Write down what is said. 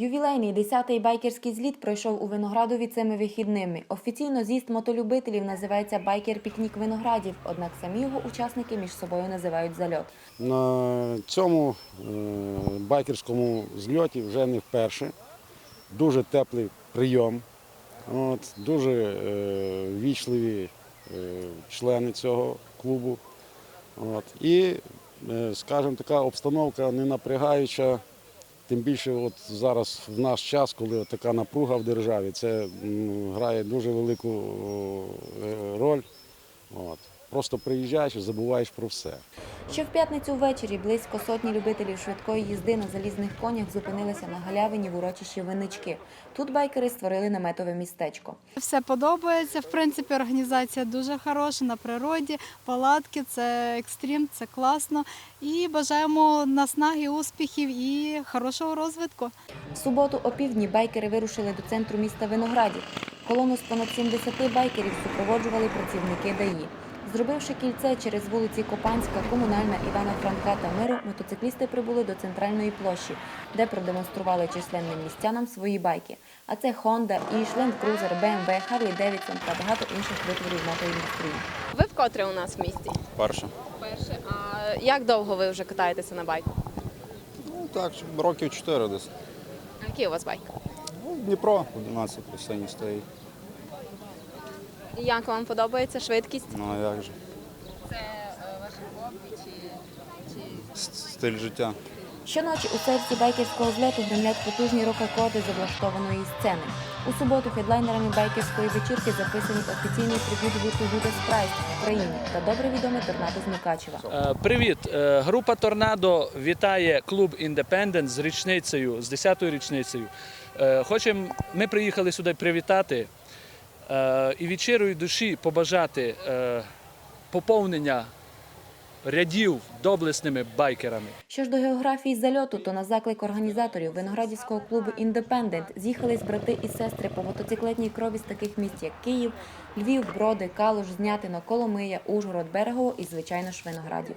Ювілейний 10-й байкерський зліт пройшов у Виноградові цими вихідними. Офіційно з'їзд мотолюбителів називається Байкер-пікнік Виноградів, однак самі його учасники між собою називають зальот. На цьому е, байкерському зльоті вже не вперше. Дуже теплий прийом. От, дуже е, вічливі е, члени цього клубу. От, і, скажімо, така обстановка не напрягаюча. Тим більше от зараз в наш час, коли така напруга в державі, це грає дуже велику е, роль. Просто приїжджаєш і забуваєш про все. Ще в п'ятницю ввечері близько сотні любителів швидкої їзди на залізних конях зупинилися на галявині в урочищі Винички. Тут байкери створили наметове містечко. Все подобається. В принципі, організація дуже хороша на природі, палатки, це екстрім, це класно. І бажаємо наснаги, успіхів і хорошого розвитку. В суботу опівдні байкери вирушили до центру міста Виноградів. Колону з понад 70 байкерів супроводжували працівники ДАІ. Зробивши кільце через вулиці Копанська, Комунальна, Івана Франка та Миру, мотоциклісти прибули до центральної площі, де продемонстрували численним містянам свої байки. А це Honda, Ish, Land Cruiser, BMW, Harley Davidson та багато інших витворів мотоіндустрії. Ви вкотре у нас в місті? Перше. Перше. А як довго ви вже катаєтеся на байку? Ну так, років 4 десь. А який у вас байк? Ну, Дніпро 11 осені стоїть. І як вам подобається швидкість? Ну а як же? Це ваше хобі чи, Стиль життя. Щоночі у серці байкерського злету гремлять потужні рок-акорди з облаштованої сцени. У суботу хедлайнерами байкерської вечірки записані офіційний трибют гурту Judas Priest в Україні та добре відоме торнадо з Мукачева. Е, Привіт! Е, Група Торнадо вітає клуб Індепендент з річницею, з 10-ю річницею. Е, Хочемо, ми приїхали сюди привітати е, і від щирої душі побажати е, поповнення рядів доблесними байкерами. Що ж до географії зальоту, то на заклик організаторів виноградівського клубу Індепендент з'їхались брати і сестри по мотоциклетній крові з таких міст, як Київ, Львів, Броди, Калуш, Знятино, Коломия, Ужгород, Берегово і, звичайно ж, Виноградів.